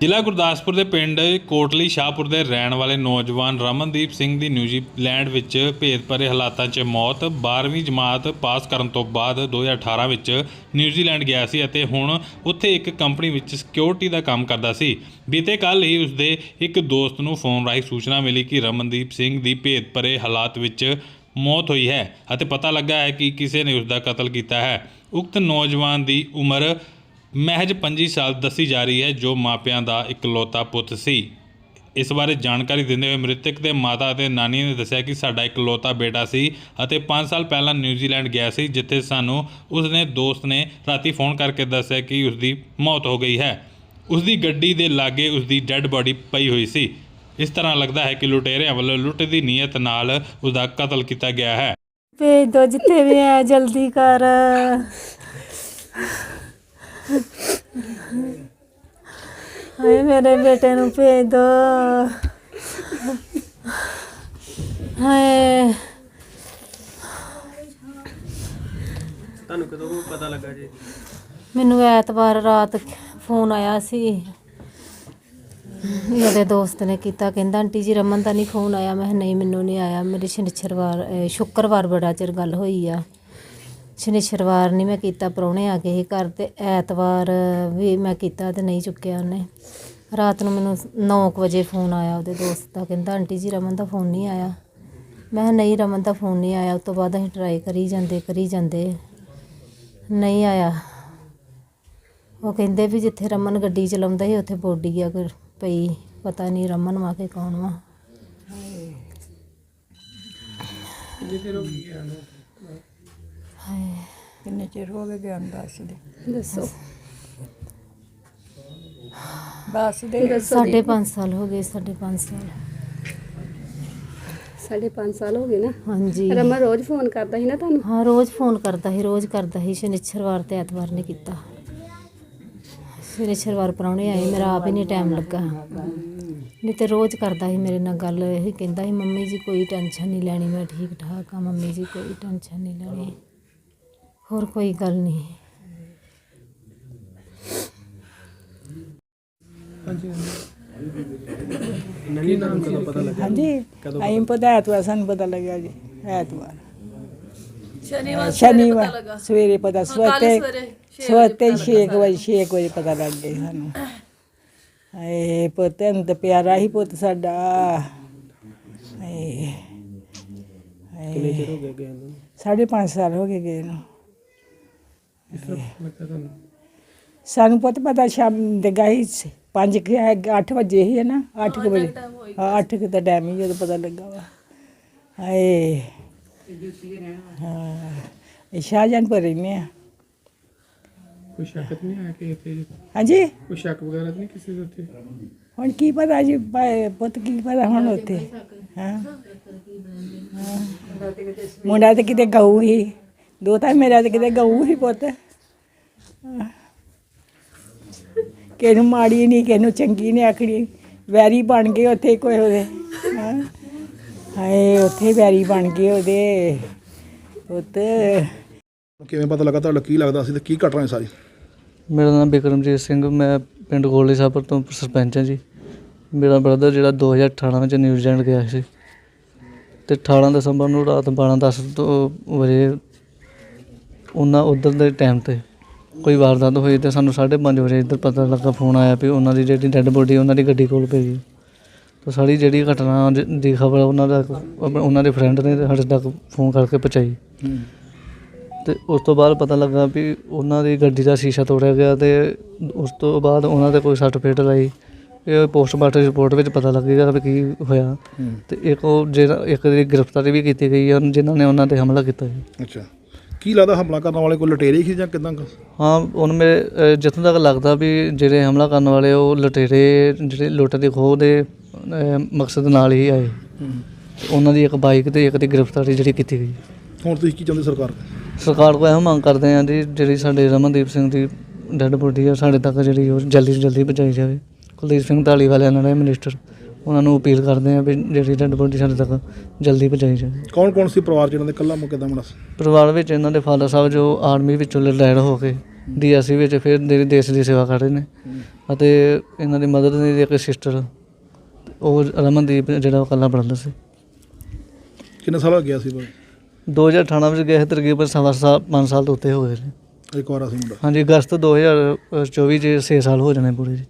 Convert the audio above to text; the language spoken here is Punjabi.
ਜ਼ਿਲ੍ਹਾ ਗੁਰਦਾਸਪੁਰ ਦੇ ਪਿੰਡ ਕੋਟਲੀ ਸ਼ਾਹਪੁਰ ਦੇ ਰਹਿਣ ਵਾਲੇ ਨੌਜਵਾਨ ਰਮਨਦੀਪ ਸਿੰਘ ਦੀ ਨਿਊਜ਼ੀਲੈਂਡ ਵਿੱਚ ਭੇਦ ਭਰੇ ਹਾਲਾਤਾਂ 'ਚ ਮੌਤ। 12ਵੀਂ ਜਮਾਤ ਪਾਸ ਕਰਨ ਤੋਂ ਬਾਅਦ 2018 ਵਿੱਚ ਨਿਊਜ਼ੀਲੈਂਡ ਗਿਆ ਸੀ ਅਤੇ ਹੁਣ ਉੱਥੇ ਇੱਕ ਕੰਪਨੀ ਵਿੱਚ ਸਿਕਿਉਰਿਟੀ ਦਾ ਕੰਮ ਕਰਦਾ ਸੀ। ਬੀਤੇ ਕੱਲ ਹੀ ਉਸਦੇ ਇੱਕ ਦੋਸਤ ਨੂੰ ਫੋਨ ਰਾਹੀਂ ਸੂਚਨਾ ਮਿਲੀ ਕਿ ਰਮਨਦੀਪ ਸਿੰਘ ਦੀ ਭੇਦ ਭਰੇ ਹਾਲਾਤ ਵਿੱਚ ਮੌਤ ਹੋਈ ਹੈ ਅਤੇ ਪਤਾ ਲੱਗਾ ਹੈ ਕਿ ਕਿਸੇ ਨੇ ਉਸ ਦਾ ਕਤਲ ਕੀਤਾ ਹੈ। ਉਕਤ ਨੌਜਵਾਨ ਦੀ ਉਮਰ ਮਹਿਜ 25 ਸਾਲ ਦੱਸੀ ਜਾ ਰਹੀ ਹੈ ਜੋ ਮਾਪਿਆਂ ਦਾ ਇਕਲੌਤਾ ਪੁੱਤ ਸੀ। ਇਸ ਬਾਰੇ ਜਾਣਕਾਰੀ ਦਿੰਦੇ ਹੋਏ ਮ੍ਰਿਤਕ ਦੇ ਮਾਤਾ ਅਤੇ ਨਾਨੀ ਨੇ ਦੱਸਿਆ ਕਿ ਸਾਡਾ ਇਕਲੌਤਾ ਬੇਟਾ ਸੀ ਅਤੇ 5 ਸਾਲ ਪਹਿਲਾਂ ਨਿਊਜ਼ੀਲੈਂਡ ਗਿਆ ਸੀ, ਜਿੱਥੇ ਸਾਨੂੰ ਉਸ ਦੇ ਦੋਸਤ ਨੇ ਰਾਤੀ ਫੋਨ ਕਰਕੇ ਦੱਸਿਆ ਕਿ ਉਸ ਦੀ ਮੌਤ ਹੋ ਗਈ ਹੈ। ਉਸ ਦੀ ਗੱਡੀ ਦੇ ਲਾਗੇ ਉਸ ਦੀ ਡੈੱਡ ਬਾਡੀ ਪਈ ਹੋਈ ਸੀ। ਇਸ ਤਰ੍ਹਾਂ ਲੱਗਦਾ ਹੈ ਕਿ ਲੁਟੇਰਿਆਂ ਵੱਲੋਂ ਲੁੱਟ ਦੀ ਨੀਅਤ ਨਾਲ ਉਸ ਦਾ ਕਤਲ ਕੀਤਾ ਗਿਆ ਹੈ। ਭੇਜ ਦੋ ਜਿੱਥੇ ਵੀ ਹੈ ਜਲਦੀ ਕਰ। ਹਾਏ ਮੇਰੇ ਬੇਟੇ ਨੂੰ ਭੇਜ ਦੋ। ਹਾਏ। ਤੁਹਾਨੂੰ ਕਦੋਂ ਕੁ ਪਤਾ ਲੱਗਾ ਜੀ? ਮੈਨੂੰ ਐਤਵਾਰ ਰਾਤ ਫੋਨ ਆਇਆ ਸੀ। ਮੇਰੇ ਦੋਸਤ ਨੇ ਕੀਤਾ ਕਹਿੰਦਾ ਆਂਟੀ ਜੀ ਰਮਨ ਦਾ ਨਹੀਂ ਫੋਨ ਆਇਆ। ਮੈਂ ਕਿਹਾ ਨਹੀਂ ਮੈਨੂੰ ਨਹੀਂ ਆਇਆ। ਮੇਰੀ ਸ਼ਨੀਚਰਵਾਰ ਅਹ ਸ਼ੁੱਕਰਵਾਰ ਬੜਾ ਚਿਰ ਗੱਲ ਹੋਈ ਆ। ਸ਼ਨੀਚਰਵਾਰ ਨਹੀਂ ਮੈਂ ਕੀਤਾ, ਪ੍ਰਾਹੁਣੇ ਆ ਗਏ ਸੀ ਘਰ ਤੇ ਐਤਵਾਰ ਵੀ ਮੈਂ ਕੀਤਾ ਤੇ ਨਹੀਂ ਚੁੱਕਿਆ ਉਹਨੇ। ਰਾਤ ਨੂੰ ਮੈਨੂੰ 9 ਵਜੇ ਫੋਨ ਆਇਆ ਉਹਦੇ ਦੋਸਤ ਦਾ, ਕਹਿੰਦਾ ਆਂਟੀ ਜੀ ਰਮਨ ਦਾ ਫੋਨ ਨਹੀਂ ਆਇਆ। ਮੈਂ ਕਿਹਾ ਨਹੀਂ ਰਮਨ ਦਾ ਫੋਨ ਨਹੀਂ ਆਇਆ, ਉਸ ਤੋਂ ਬਾਅਦ ਅਸੀਂ ਟਰਾਈ ਕਰੀ ਜਾਂਦੇ ਕਰੀ ਜਾਂਦੇ। ਨਹੀਂ ਆਇਆ। ਉਹ ਕਹਿੰਦੇ ਵੀ ਜਿੱਥੇ ਰਮਨ ਗੱਡੀ ਚਲਾਉਂਦਾ ਸੀ ਉੱਥੇ ਬੋਡੀ ਆ ਕੋਈ ਪਈ, ਪਤਾ ਨਹੀਂ ਰਮਨ ਵਾ ਕੇ ਕੌਣ ਵਾ। ਕਿੰਨੇ ਚਿਰ ਗਿਆ ਹਾਏ। ਕਿੰਨੇ ਚਿਰ ਹੋ ਗਏ ਗਿਆ ਦੱਸ ਦੇ? ਦੱਸੋ। ਦੱਸ ਦੇ? ਸਾਢੇ ਪੰਜ ਸਾਲ ਹੋ ਗਏ ਸਾਢੇ ਪੰਜ ਸਾਲ। ਸਾਢੇ ਪੰਜ ਸਾਲ ਹੋ ਗਏ ਨਾ? ਹਾਂਜੀ। ਰਮਨ ਰੋਜ਼ ਫੋਨ ਕਰਦਾ ਸੀ ਨਾ ਤੁਹਾਨੂੰ? ਹਾਂ ਰੋਜ਼ ਫੋਨ ਕਰਦਾ ਸੀ ਰੋਜ਼ ਕਰਦਾ ਸੀ। ਸ਼ਨੀਚਰਵਾਰ ਤੇ ਐਤਵਾਰ ਨੇ ਕੀਤਾ। ਸ਼ਨੀਚਰਵਾਰ ਪ੍ਰਾਹੁਣੇ ਆਏ ਮੇਰਾ ਆਪ ਹੀ ਨਹੀਂ ਟਾਈਮ ਲੱਗਾ। ਨਹੀਂ ਤੇ ਰੋਜ਼ ਕਰਦਾ ਸੀ ਮੇਰੇ ਨਾਲ ਗੱਲ ਇਹ ਕਹਿੰਦਾ ਸੀ ਮੰਮੀ ਜੀ ਕੋਈ ਟੈਨਸ਼ਨ ਨਹੀਂ ਲੈਣੀ ਮੈਂ ਠੀਕ ਠਾਕ ਆ ਮੰਮੀ ਜੀ ਕੋਈ ਟੈਨਸ਼ਨ ਨਹੀਂ ਲੈਣੀ। ਹੋਰ ਕੋਈ ਗੱਲ ਨਹੀਂ। ਹਾਂਜੀ ਕੀ ਨਾਮ ਕਦੋਂ ਪਤਾ ਲੱਗਾ ਹਾਂਜੀ ਆਈਂ ਪਤਾ ਐਤਵਾਰ ਸਾਨੂੰ ਪਤਾ ਲੱਗਿਆ ਜੀ ਐਤਵਾਰ। ਸ਼ਨੀਵਾਰ ਸ਼ਨੀਵਾਰ ਸਵੇਰੇ ਪਤਾ ਸਵੇਰੇ ਸਵੇਰੇ 6 ਵਜੇ 6 ਵਜੇ ਪਤਾ ਲੱਗ ਗਿਆ ਸਾਨੂੰ। ਏ ਪੁੱਤ ਨੂੰ ਤਾਂ ਪਿਆਰਾ ਹੀ ਪੁੱਤ ਸਾਡਾ। ਏ ਕਿੰਨੇ ਚਿਰ ਹੋ ਗਿਆ ਗਿਆ ਨੂੰ? ਸਾਢੇ ਪੰਜ ਸਾਲ ਹੋ ਗਏ ਗਏ ਨੂੰ। ਇਸ ਤਰ੍ਹਾਂ ਲੱਗਾ ਤੁਹਾਨੂੰ ਸਾਨੂੰ ਪੁੱਤ ਪਤਾ ਸ਼ਾਮ ਦੇ ਗਾਈ 5 ਕਿ 8 ਵਜੇ ਹੀ ਹੈ ਨਾ 8 ਵਜੇ। ਹਾਂ 8 ਕਿ ਦਾ ਟਾਈਮ ਹੀ ਜਦੋਂ ਪਤਾ ਲੱਗਾ ਵਾ। ਹਾਏ। ਹਾਂ ਇਹ ਸ਼ਾਹਜਹਾਨਪੁਰ ਰਹਿੰਦੇ ਆ। ਕੋਈ ਸ਼ੱਕ ਤਾਂ ਨਹੀਂ ਆਇਆ ਕਿ ਇੱਥੇ? ਹਾਂਜੀ? ਕੋਈ ਸ਼ੱਕ ਵਗੈਰਾ ਤਾਂ ਨਹੀਂ ਕਿਸੇ ਦੇ ਉੱਤੇ? ਹੁਣ ਕੀ ਪਤਾ ਜੀ ਪੁੱਤ ਕੀ ਪਤਾ ਹੁਣ ਉੱਥੇ? ਹਾਂ। ਹਾਂ। ਮੁੰਡਾ ਤੇ ਕਿਤੇ ਗਊ ਹੀ। ਦੋ ਤਾਂ ਮੇਰਾ ਤੇ ਕਿਤੇ ਗਊ ਹੀ ਪੁੱਤ। ਹਾਂ। ਕਿਸੇ ਨੂੰ ਮਾੜੀ ਨਹੀਂ ਕਿਸੇ ਨੂੰ ਚੰਗੀ ਨਹੀਂ ਆਖੜੀ ਵੈਰੀ ਬਣ ਗਏ ਉੱਥੇ ਕੋਈ ਉਹਦੇ। ਹਾਏ ਉੱਥੇ ਵੈਰੀ ਬਣ ਗਏ ਉਹਦੇ। ਪੁੱਤ ਕਿਵੇਂ ਪਤਾ ਲੱਗਾ ਤੁਹਾਡਾ ਕੀ ਲੱਗਦਾ ਸੀ ਤੇ ਕੀ ਘਟਨਾ ਹੈ ਸਾਰੀ? ਮੇਰਾ ਨਾਮ ਬਿਕਰਮਜੀਤ ਸਿੰਘ ਮੈਂ ਪਿੰਡ ਗੋਲੇ ਸਾਬਰ ਤੋਂ ਸਰਪੰਚ ਹਾਂ ਜੀ। ਮੇਰਾ ਬ੍ਰਦਰ ਜਿਹੜਾ 2018 ਵਿੱਚ ਨਿਊਜ਼ੀਲੈਂਡ ਗਿਆ ਸੀ। ਤੇ 18 ਦਸੰਬਰ ਨੂੰ ਰਾਤ 12:10 ਤੋਂ ਵਜੇ ਉਹਨਾਂ ਉਧਰ ਦੇ ਟਾਈਮ ਤੇ ਕੋਈ ਵਾਰਦਾਤ ਹੋਈ ਤੇ ਸਾਨੂੰ 5:30 ਵਜੇ ਇੱਧਰ ਪਤਾ ਲੱਗਾ ਫੋਨ ਆਇਆ ਵੀ ਉਹਨਾਂ ਦੀ ਜਿਹੜੀ ਡੈੱਡ ਬੋਡੀ ਉਹਨਾਂ ਦੀ ਗੱਡੀ ਕੋਲ ਪਈ ਤਾਂ ਸਾਰੀ ਜਿਹੜੀ ਘਟਨਾ ਜ- ਦੀ ਖਬਰ ਉਹਨਾਂ ਦਾ ਉਹਨਾਂ ਦੇ ਫਰੈਂਡ ਨੇ ਸਾਡੇ ਤੱਕ ਫੋਨ ਕਰਕੇ ਪਹੁੰਚਾਈ। ਤੇ ਉਸ ਤੋਂ ਬਾਅਦ ਪਤਾ ਲੱਗਾ ਵੀ ਉਹਨਾਂ ਦੀ ਗੱਡੀ ਦਾ ਸ਼ੀਸ਼ਾ ਤੋੜਿਆ ਗਿਆ ਤੇ ਉਸ ਤੋਂ ਬਾਅਦ ਉਹਨਾਂ ਦੇ ਕੋਈ ਸੱਟ ਫੇਟ ਲਾਈ। ਇਹ ਪੋਸਟਮਾਰਟਮ ਰਿਪੋਰਟ ਵਿੱਚ ਪਤਾ ਲੱਗੇਗਾ ਵੀ ਕੀ ਹੋਇਆ। ਤੇ ਇੱਕ ਉਹ ਜਿਹੜਾ ਇੱਕ ਦੀ ਗ੍ਰਿਫਤਾਰੀ ਵੀ ਕੀਤੀ ਗਈ ਹੈ ਜਿਨ੍ਹਾਂ ਨੇ ਉਹਨਾਂ ਤੇ ਹਮਲਾ ਕੀਤਾ ਸੀ ਅੱਛਾ। ਕੀ ਲੱਗਦਾ ਹਮਲਾ ਕਰਨ ਵਾਲੇ ਕੋਈ ਲਟੇਰੇ ਸੀ ਜਾਂ ਕਿਦਾਂ ਹਾਂ ਹੁਣ ਮੇਰੇ ਜਿੱਥੋਂ ਤੱਕ ਲੱਗਦਾ ਵੀ ਜਿਹੜੇ ਹਮਲਾ ਕਰਨ ਵਾਲੇ ਉਹ ਲੁਟੇਰੇ ਜਿਹੜੇ ਲੁੱਟ ਦੇ ਖੋਹ ਦੇ ਮਕਸਦ ਨਾਲ ਹੀ ਆਏ। ਤੇ ਉਹਨਾਂ ਦੀ ਇੱਕ ਬਾਈਕ ਤੇ ਇੱਕ ਦੀ ਗ੍ਰਿਫਤਾਰੀ ਜਿਹੜੀ ਕੀਤੀ ਗਈ। ਹੁਣ ਤੁਸੀਂ ਕੀ ਚਾਹੁੰਦੇ ਸਰਕਾਰ ਤੋਂ? ਸਰਕਾਰ ਕੋਲ ਇਹੋ ਮੰਗ ਕਰਦੇ ਹਾਂ ਜੀ ਜਿਹੜੀ ਸਾਡੇ ਰਮਨਦੀਪ ਸਿੰਘ ਦੀ ਡੈੱਡ ਬੋਡੀ ਆ ਸਾਡੇ ਤੱਕ ਜਿਹੜੀ ਉਹ ਜਲਦੀ ਤੋਂ ਜਲਦੀ ਪਹੁੰਚਾਈ ਜਾਵੇ। ਕੁਲਦੀਪ ਸਿੰਘ ਢਾਲੀ ਵਾਲਿਆਂ ਨਾਲ ਮਿਨਿਸਟਰ ਉਹਨਾਂ ਨੂੰ ਅਪੀਲ ਕਰਦੇ ਹਾਂ ਵੀ ਜਿਹੜੀ ਡੈੱਡ ਬੋਡੀ ਸਾਡੇ ਤੱਕ ਜਲਦੀ ਪਹੁੰਚਾਈ ਜਾਵੇ। ਕੌਣ ਕੌਣ ਸੀ ਪਰਿਵਾਰ ਚ ਇਹਨਾਂ ਦੇ ਕੱਲਾ ਮੁੱਕੇ ਦਾ ਮੁੰਡਾ ਸੀ? ਪਰਿਵਾਰ ਵਿੱਚ ਇਹਨਾਂ ਦੇ ਫਾਦਰ ਸਾਹਿਬ ਜੋ ਆਰਮੀ ਵਿੱਚੋਂ ਰਿਟਾਇਰ ਹੋ ਕੇ ਡੀਐਸਸੀ ਵਿੱਚ ਫਿਰ ਦੇ ਦੇਸ਼ ਦੀ ਸੇਵਾ ਕਰ ਰਹੇ ਨੇ ਅਤੇ ਇਹਨਾਂ ਦੀ ਮਦਰ ਦੀ ਇੱਕ ਸਿਸਟਰ ਉਹ ਰਮਨਦੀਪ ਜਿਹੜਾ ਉਹ ਇਕੱਲਾ ਬ੍ਰਦਰ ਸੀ। ਕਿੰਨੇ ਸਾਲ ਹੋ ਗਿਆ ਸੀ ਭਾਈ? 2018 ਵਿੱਚ ਗਏ ਸੀ ਤਕਰੀਬਨ ਸਵਾ ਸਾਲ 5 ਸਾਲ ਤੋਂ ਉੱਤੇ ਹੋ ਗਏ ਨੇ। ਇੱਕ ਵਾਰ ਸੀ ਮੁੰਡਾ। ਹਾਂਜੀ ਅਗਸਤ 2024 ਚ 6 ਸਾਲ ਹੋ ਜਾਣੇ ਪੂਰੇ ਜੀ।